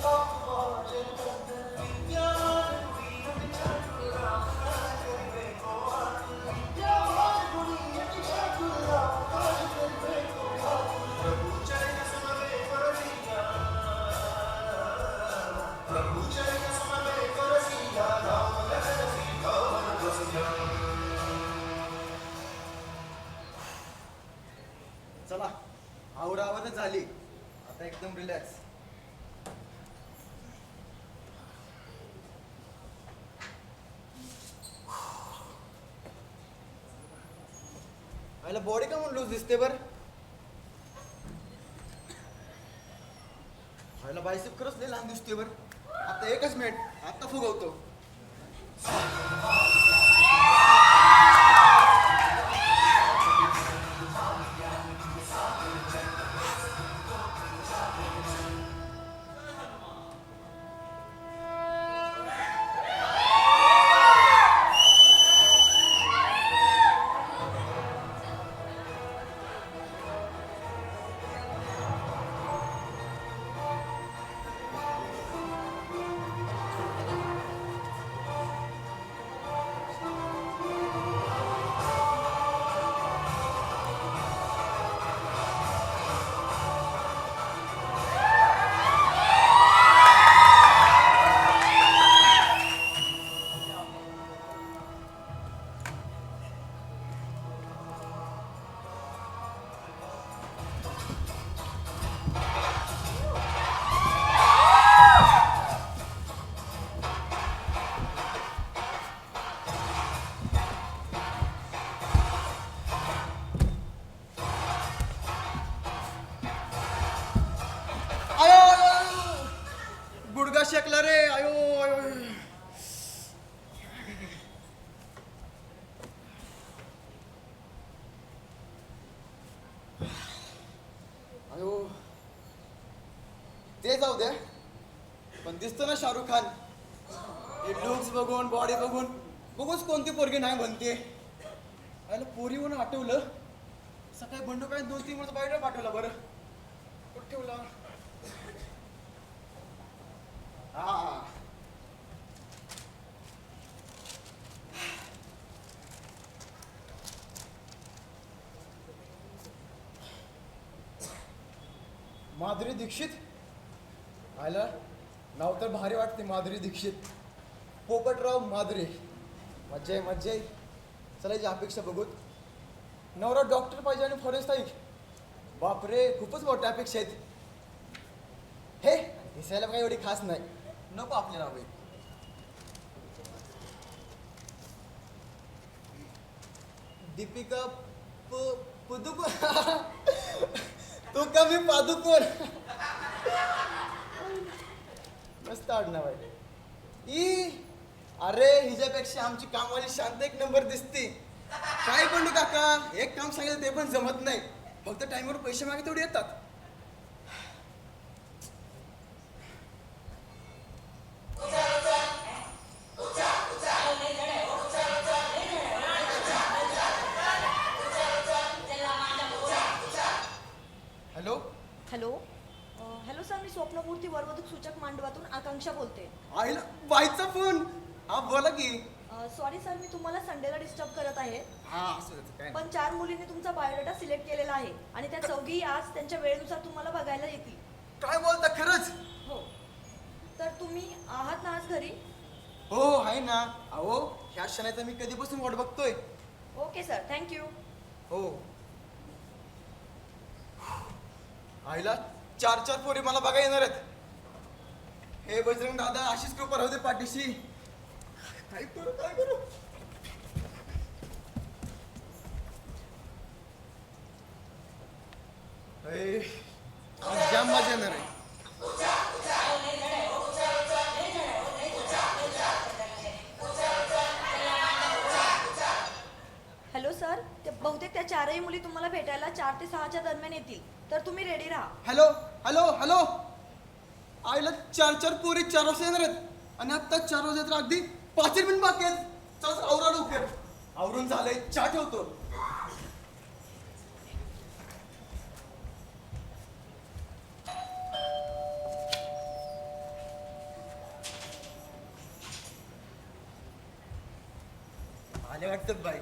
Oh. त्याला body का म्हणून लूज दिसते बर व्हायला बायसेप खरंच लय लहान दिसते बर. आता एकच मिनिट आता फुगवतो. ते जाऊ द्या. पण दिसतो ना शाहरुख खान. हे लुक्स बघून बॉडी बघून. बघूच कोणती पोरगी नाही म्हणते. अरे पोरी म्हणून आठवलं. सकाळी बंडू काय दोन तीन वर्ष बाहेर पाठवला बरं. कुठं ठेवला? हा. माधुरी दीक्षित? आयला नाव तर भारी वाटते माधुरी दीक्षित. पोपटराव माधुरी. मज्जा आहे मज्जा आहे चला याची अपेक्षा बघूत. नवरा डॉक्टर पाहिजे आणि फॉरेस्ट ताई बापरे खूपच मोठ्या अपेक्षा आहेत. हे दिसायला काही एवढी खास नाही. नको आपल्याला हवे दीपिका प- पदुकोण. तू कमी पादुकोण. मस्त आडनाव आहे. ई अरे हिच्यापेक्षा आमची कामवाली शांत एक नंबर दिसते. काय पण काका? एक काम सांगितलं ते पण जमत नाही. फक्त टाइमवर पैसे मागे तेवढे येतात. हॅलो? हॅलो? हॅलो सर मी स्वप्नपूर्ती वरवधूक सूचक मांडवातून आकांक्षा बोलते. आईला बाईचा फोन. हा बोला की. सॉरी सर मी तुम्हाला संडेला डिस्टर्ब करत आहे. हा असं होतं, काय नाही. पण चार मुलींनी तुमचा बायोडाटा सिलेक्ट केलेला आहे आणि त्या चौघी आज त्यांच्या वेळेनुसार तुम्हाला बघायला येतील. काय बोलता खरंच? हो. तर तुम्ही आहात ना आज घरी? हो आहे ना. अहो ह्या क्षणाचा मी कधीपासून वाट बघतोय. ओके सर थँक्यू हो. आईला चार चार पोरी मला बघा येणार आहेत. हे बजरंग दादा अशीच कृपा राहू दे पाठीशी. काय करू काय करू? अरे काही मुली तुम्हाला भेटायला चार ते सहाच्या दरम्यान येतील. तर तुम्ही रेडी राहा. Hello hello hello. आईला चार चार पोरी चार वाजता येणार आहेत. आणि आत्ता चार वाजता तर अगदी पाच मिनिट बाकी आहेत. चल आवरा लवकर. आवरून झालंय चहा ठेवतो. आले वाटतं बाई.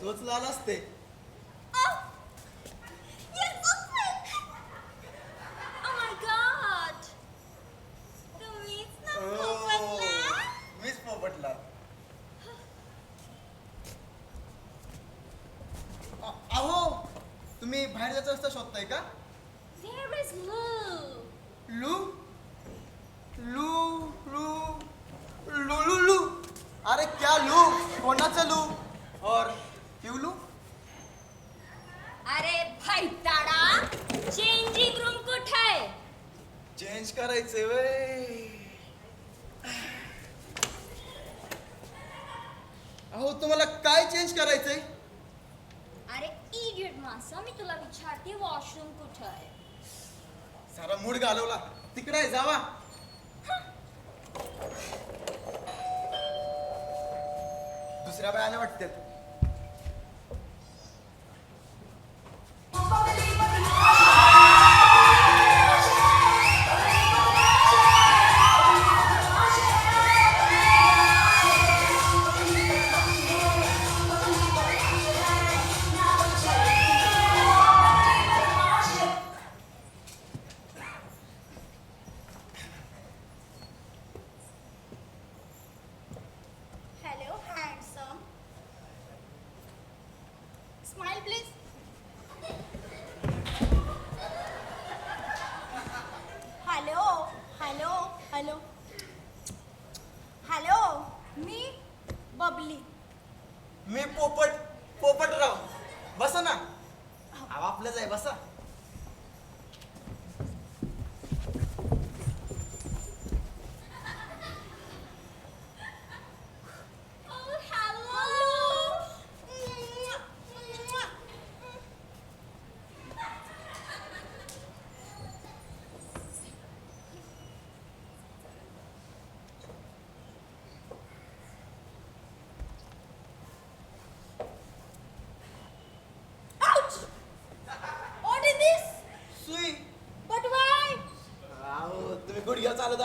तोच लाल असते तुम्हाला काय चेंज करायचंय? अरे इडियट मासा मी तुला विचारते वॉशरूम कुठं आहे? सारा मूड घालवला. तिकडे आहे, जावा. दुसऱ्या बायाने वाटते. तू Smile please.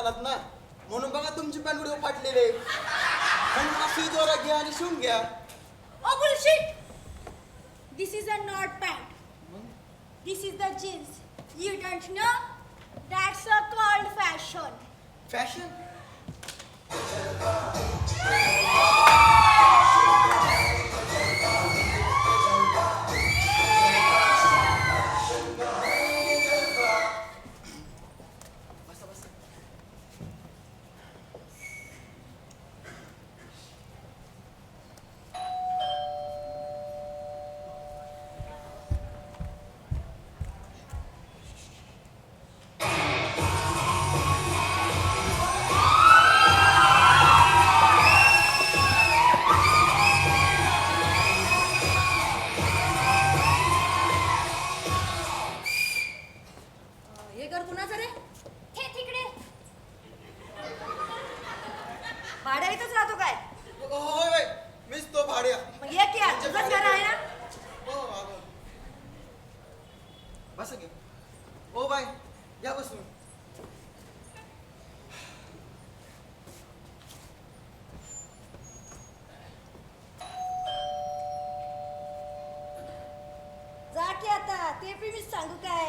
आलात ना म्हणून बघा तुमची पण व्हिडिओ पाठलेले म्हणून अशी जोरा घ्या आणि शिवून घ्या ओ bullshit this is a not pant this is the jeans you don't know that's a called fashion fashion ते बी मी सांगू काय?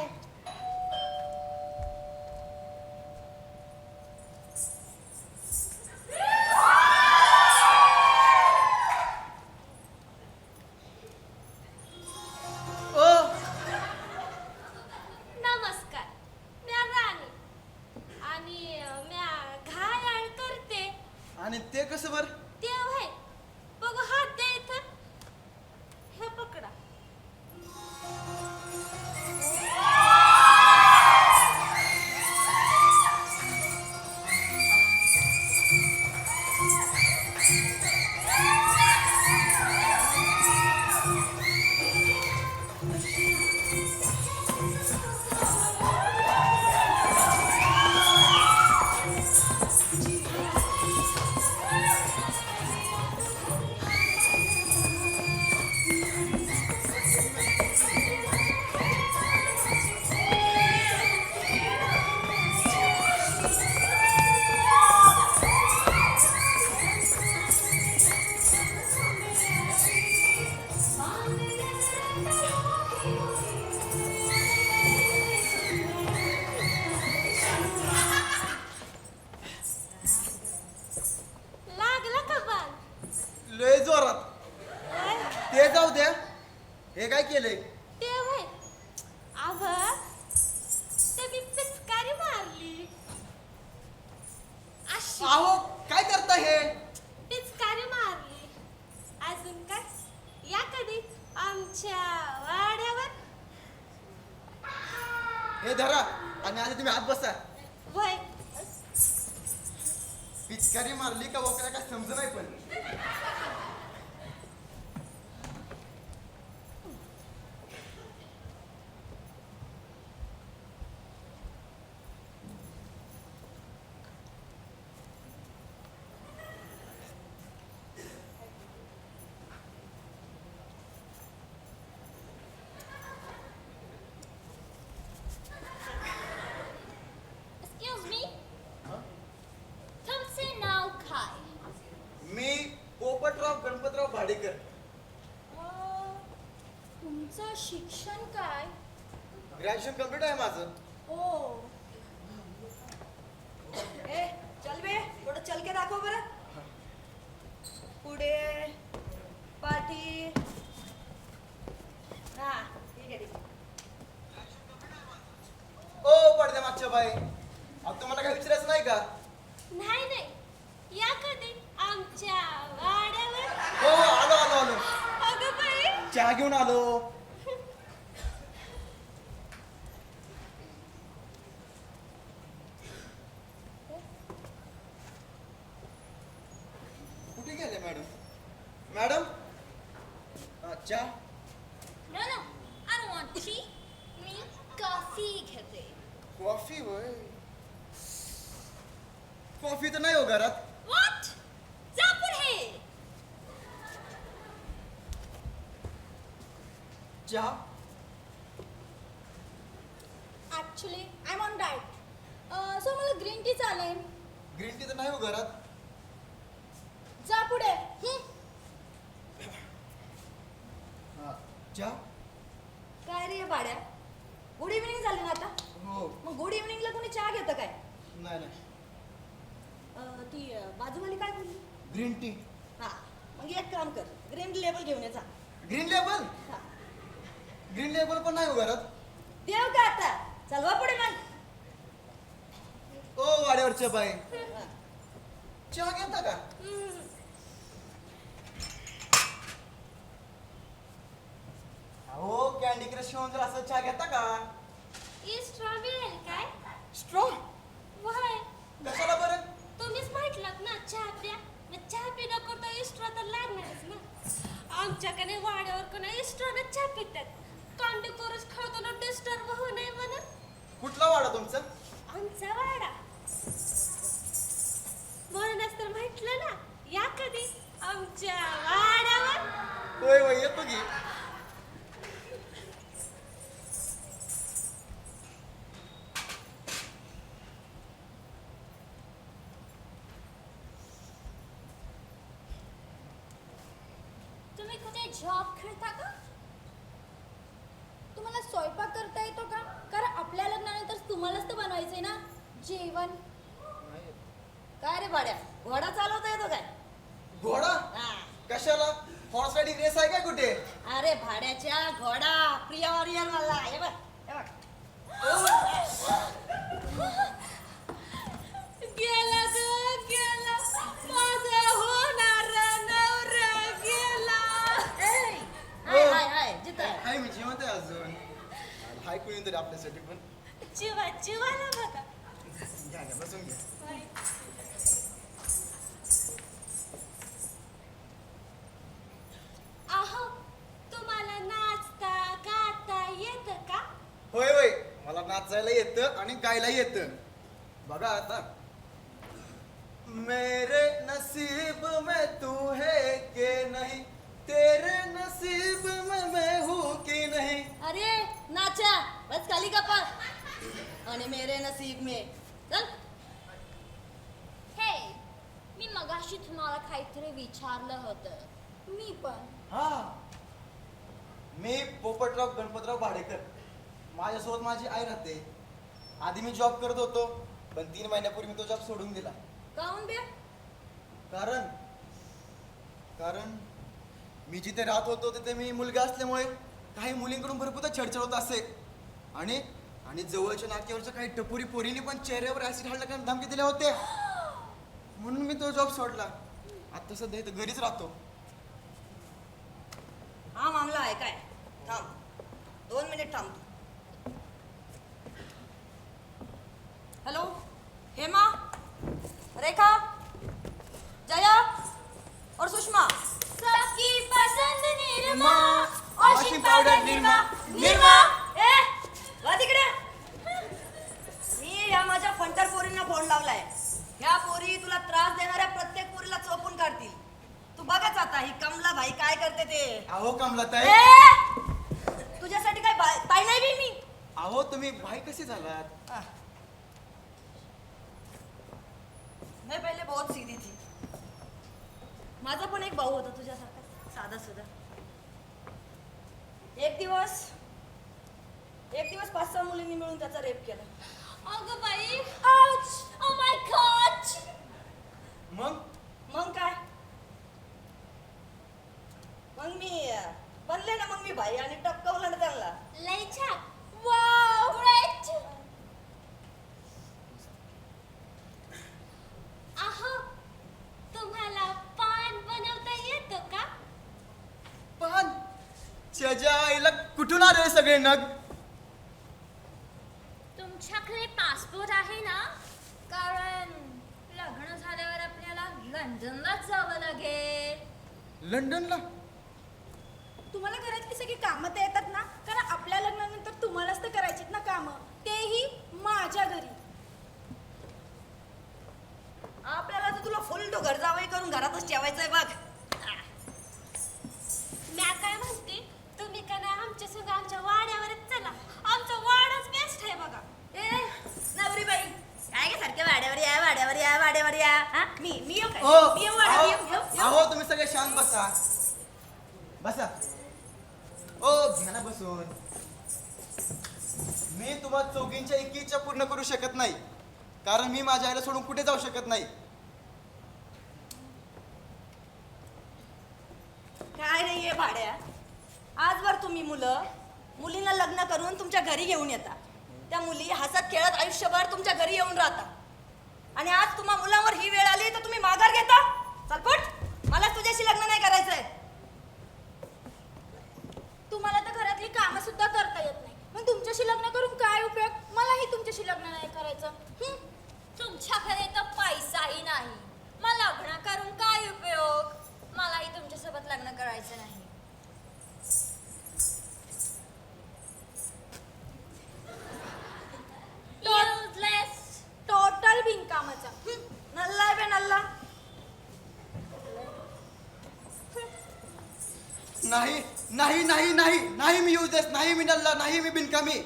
लय जोरात. ते जाऊ द्या. हे काय केलंय? भाडेकर तुमचं शिक्षण काय? ग्रॅज्युएशन कंप्लीट आहे माझं. ओ ए चल बे थोडं चल के दाखव बरं पुढे पाठी हा ठीक आहे ठीक आहे ओ पडदे मागच्या बाई अहो तुम्हाला काय विचारायचं नाही का नाही नाही या कधी आमच्या वाड्यावर हो हो, आलो आलो आलो अगं बाई चहा घेऊन आलो कुठे गेले मॅडम मॅडम हा, चहा No, no, I don't want tea. मी कॉफी घेते कॉफी होय कॉफी तर नाही हो घरात What? जा पुढे चहा actually I am on diet green tea चालेल ग्रीन टी तर नाही हो घरात. जा पुढे. हं. हा, चहा? काय रे बाड्या? गुड इव्हनिंग झाली ना आता? हो. मग गुड इव्हनिंगला कोणी चहा घेतं काय? नाही नाही. अं, ती अं, बाजूवाली काय बोलली? ग्रीन टी हा. मग एक काम कर ग्रीन लेबल घेऊन ये जा. ग्रीन लेबल हा. ग्रीन लेबल पण नाही हो घरात. देव का आता? चलवा पुढे मग. ओ वाड्यावरच्या बाई. चहा घेता का हं. अहो कॅन्डी क्रश घेऊन जर असं चहा घेता का स्ट्रॉ मिळेल काय स्ट्रॉ बनवायचंय ना? जेवण. काय रे बाड्या घोडा चालवता येतो काय? घोडा? हा. कशाला? हॉर्स रायडिंग रेस आहे का कुठे? अरे भाड्याच्या घोडा. प्रिय ऑरियल मला हे बघ हे बघ. गेला ग गेला. माझा होणारा नवरा गेला. ए, हाय हाय हाय जिथं. आहे. हाय मी जिवंत आहे अजून. हाय कुणी तरी आपल्यासाठी पण. जीवा जीवाला बघा. घ्या घ्या बसून घ्या आहो तुम्हाला नाचता गाता येत का? होय होय. मला नाचायला येतं आणि गायला येतं. बघा आता. मेरे नसीब में तू है के नहीं? तेरे नसीब में मैं हूँ की नहीं? अरे नाचा. बस खाली पण आणि मेरे नसीब में. चल. हे मी मगाशी तुम्हाला काहीतरी विचारलं होतं. मी पण. हा. मी पोपटराव गणपतराव भाडेकर. माझ्यासोबत माझी आई राहते. आधी मी जॉब करत होतो पण तीन महिन्यापूर्वी मी तो जॉब सोडून दिला. काऊन बे? कारण कारण मी जिथे राहत होतो तिथे मी मुलगा असल्यामुळे काही मुलींकडून भरपूर छडछड होत असे. आणि आणि जवळच्या नाक्यावरच्या काही टपोरी पोरींनी पण चेहऱ्यावर ऍसिड हाडण्याच्या धमकी दिल्या होत्या. म्हणून मी तो जॉब सोडला. आता सध्या इथं घरीच राहतो. हा मामला आहे काय? थांब. दोन मिनिट थांब. हॅलो? हेमा? रेखा? जया? और सुषमा? सबकी पसंद Nirma washing powder Nirma, Nirma. Phone लावलाय. ह्या पोरी तुला त्रास देणाऱ्या प्रत्येक पोरीला चोपून काढतील. तू बघाच आता ही कमला भाई काय करते ते? अहो कमलाताई ए! तुझ्यासाठी काय बाय ताई नाही बी मी? अहो तुम्ही भाई कसे झालात? आह. मैं पहिले बहुत सीधी थी. माझा पण एक भाऊ होता तुझ्यासारखा. साधा सुद्धा एक दिवस एक दिवस पाच सहा मुलींनी मिळून त्याचा रेप केला. अगं बाई आउच ओ माय गॉड मग? मग काय? मग मी अं, बनले ना मग मी भाई आणि टपकवलं ना त्यांना. लय छान. वाव ग्रेट आहो तुम्हाला पान बनवता येतो का? पण त्याच्या आईला कुठून आले सगळे नग? तुमच्याकडे पासपोर्ट आहे ना? कारण लग्न झाल्यावर आपल्याला लंडनलाच जावं लागेल. लंडनला? तुम्हाला घरातली सगळी कामं तर येतात ना? कारण आपल्या लग्नानंतर तुम्हालाच तर करायचीत ना कामं. तेही माझ्या घरी. आपल्याला तर तुला फुल डोगर जावई करून घरातच ठेवायचंय बघ. म्या काय म्हणते? तुम्ही का नाही आमच्या सगळं आमच्या वाड्यावरच चला. आमचा वाडाच बेस्ट आहे बघा. नवरी बाई काय गे सारखे वाड्यावर या वाड्यावर या वाड्यावर या हा मी मी येऊ काय ओ, मी येऊ वाड्यावर येऊ, अहो येऊ, येऊ. अहो, तुम्ही सगळे शांत बसा बसा ओ घ्या ना बसून मी तुम्हा चौघींच्या एकी इच्छा पूर्ण करू शकत नाही कारण मी माझ्या आईला सोडून कुठे जाऊ शकत नाही काय नाहीये भाड्या आजवर तुम्ही मुलं मुलींना लग्न करून तुमच्या घरी घेऊन येता त्या मुली हसत खेळत आयुष्यभर तुमच्या घरी येऊन राहता. आणि आज तुम्हा मुलांवर ही वेळ आली तर तुम्ही माघार घेता. चलपट मला तुझ्याशी लग्न नाही करायचंय. तुम्हाला तर घरातली कामं सुद्धा करता येत नाही. मग तुमच्याशी लग्न करून काय उपयोग? मलाही तुमच्याशी लग्न नाही करायचं. हं? तुमच्याकडे तर पैसाही नाही. मग लग्न करून काय उपयोग? मलाही तुमच्यासोबत लग्न करायचं नाही. नाही नाही नाही नाही नाही मी येऊ देत नाही मी नल्ला नाही मी बिनकामी.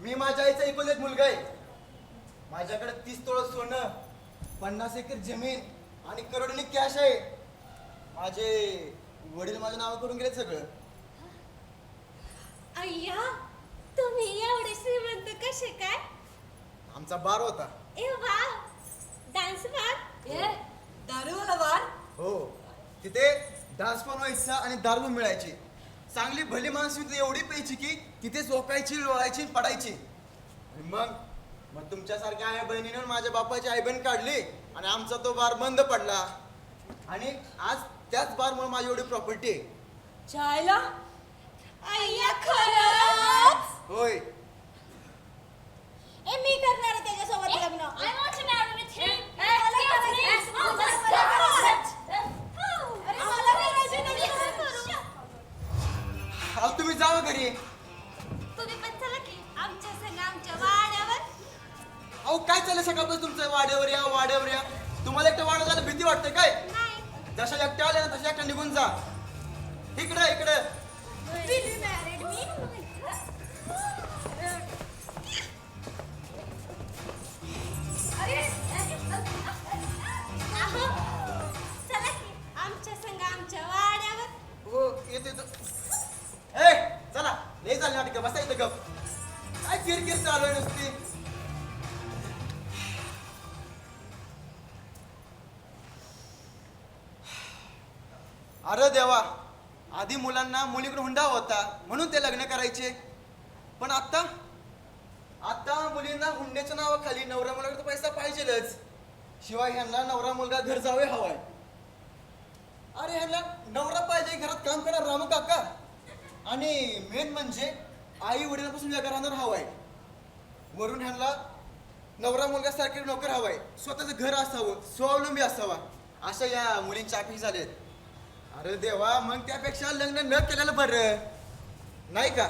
मी माझ्या आईचा एकूण एक मुलगा आहे. माझ्याकडे तीस तोळ सोनं पन्नास एकर जमीन आणि करोडनी कॅश आहे. माझे वडील माझ्या नाव करून गेले सगळं. अय्या तुम्ही एवढे श्रीमंत कसे काय? आमचा बार होता. ए वा डान्स बार ए दारूवाला बार? हो. तिथे डान्स पण व्हायचा आणि दारू मिळायची. चांगली भली माणसं एवढी प्यायची की तिथे झोपायची लोळायची पडायची. आणि मग मग तुमच्यासारख्या आई बहिणीनं माझ्या बापाची आई बहीण काढली आणि आमचा तो बार बंद पडला. आणि आज त्याच बारमुळे माझी एवढी प्रॉपर्टी आहे. खरंच? होय. ए मी करणार आहे त्याच्यासोबत लग्न. आता तुम्ही जावा घरी. तुम्ही पण चला की आमच्या संग आमच्या वाड्यावर. अहो काय चाललं सकाळपासून तुमचं? वाड्यावर या वाड्यावर या. तुम्हाला एकटं वाडा जायला भीती वाटते काय? नाही. जशा एकट्या आल्या ना तशा एकट्या निघून जा. इकडे इकडे. लग्न करायचे. पण आता आता मुलींना हुंड्याच्या नावाखाली नवरा मुलाकडे पैसा पाहिजेलच. शिवाय ह्यांना नवरा मुलगा घर जावे हवाय. अरे ह्यांना नवरा पाहिजे घरात काम करा रामू काका. आणि मेन म्हणजे आई वडिलांपासून वेगळा राहणार हवाय. वरून ह्यांना नवरा मुलगा सारखे नोकर हवाय. स्वतःचं घर असावं स्वावलंबी असावा. अशा या मुलींच्या अपेक्षा झाल्यात अरे देवा मग त्यापेक्षा लग्न न केलेलं बरं. नाही का?